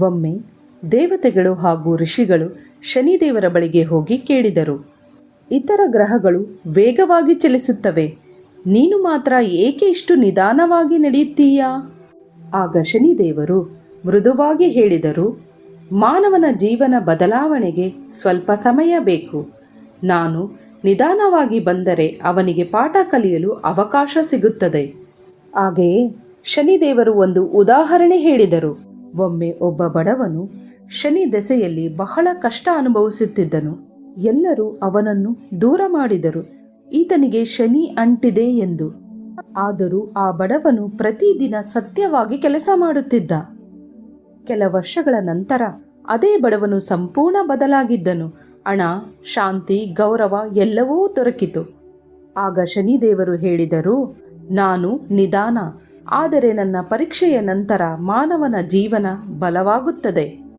ಒಮ್ಮೆ ದೇವತೆಗಳು ಹಾಗೂ ಋಷಿಗಳು ಶನಿದೇವರ ಬಳಿಗೆ ಹೋಗಿ ಕೇಳಿದರು. ಇತರ ಗ್ರಹಗಳು ವೇಗವಾಗಿ ಚಲಿಸುತ್ತವೆ. ನೀನು ಮಾತ್ರ ಏಕೆ ಇಷ್ಟು ನಿಧಾನವಾಗಿ ನಡೆಯುತ್ತೀಯಾ? ಆಗ ಶನಿದೇವರು ಮೃದುವಾಗಿ ಹೇಳಿದರು, ಮಾನವನ ಜೀವನ ಬದಲಾವಣೆಗೆ ಸ್ವಲ್ಪ ಸಮಯ ಬೇಕು. ನಾನು ನಿಧಾನವಾಗಿ ಬಂದರೆ ಅವನಿಗೆ ಪಾಠ ಕಲಿಯಲು ಅವಕಾಶ ಸಿಗುತ್ತದೆ. ಹಾಗೆಯೇ ಶನಿದೇವರು ಒಂದು ಉದಾಹರಣೆ ಹೇಳಿದರು. ಒಮ್ಮೆ ಒಬ್ಬ ಬಡವನು ಶನಿ ದೆಸೆಯಲ್ಲಿ ಬಹಳ ಕಷ್ಟ ಅನುಭವಿಸುತ್ತಿದ್ದನು. ಎಲ್ಲರೂ ಅವನನ್ನು ದೂರ ಮಾಡಿದರು. ಈತನಿಗೆ ಶನಿ ಅಂಟಿದೆ ಎಂದು. ಆದರೂ ಆ ಬಡವನು ಪ್ರತಿದಿನ ಸತ್ಯವಾಗಿ ಕೆಲಸ ಮಾಡುತ್ತಿದ್ದ. ಕೆಲ ವರ್ಷಗಳ ನಂತರ ಅದೇ ಬಡವನು ಸಂಪೂರ್ಣ ಬದಲಾಗಿದ್ದನು. ಹಣ, ಶಾಂತಿ, ಗೌರವ ಎಲ್ಲವೂ ದೊರಕಿತು. ಆಗ ಶನಿದೇವರು ಹೇಳಿದರು, ನಾನು ನಿಧಾನ ಆದರೆ ನನ್ನ ಪರೀಕ್ಷೆಯ ನಂತರ ಮಾನವನ ಜೀವನ ಬಲವಾಗುತ್ತದೆ.